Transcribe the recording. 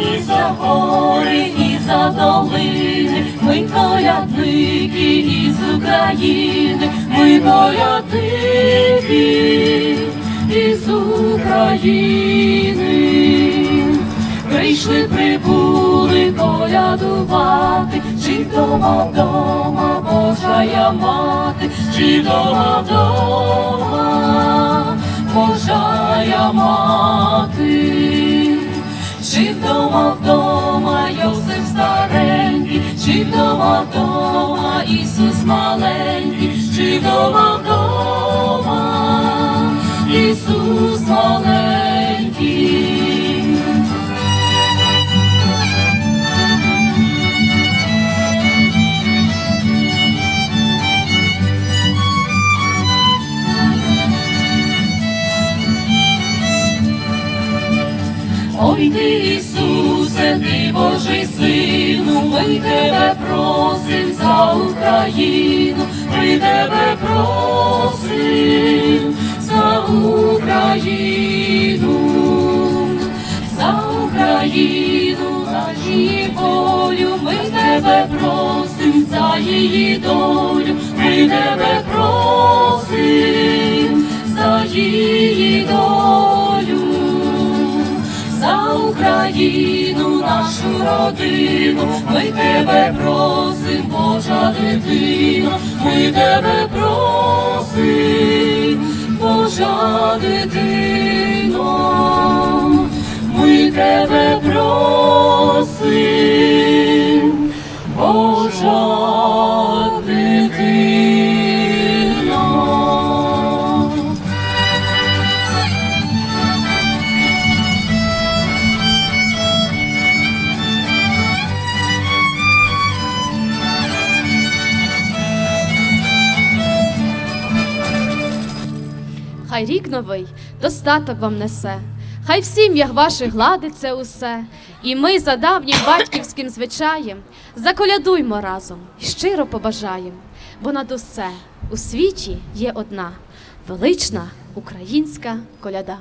і за гори, і за долини, ми колядники із України, ми колядники із України. Прийшли, прибули колядувати, чи вдома вдома Божая мати, чи вдома вдома Божая мати, вдома вдома Йосиф старенький, чи вдома вдома Ісус маленький, чи вдома вдома Ісус маленький. Ой Ісусе, ти Божий сину, ми тебе просим за Україну, ми тебе просим за Україну, за Україну, за її волю, ми тебе просим за її долю, ми тебе просим Україну, нашу родину, ми тебе просим, Божа дитино, ми тебе просим, Божа дитино, Хай рік новий достаток вам несе, хай в сім'ях ваших гладиться усе, і ми за давнім батьківським звичаєм заколядуймо разом і щиро побажаєм, бо над усе у світі є одна велична українська коляда.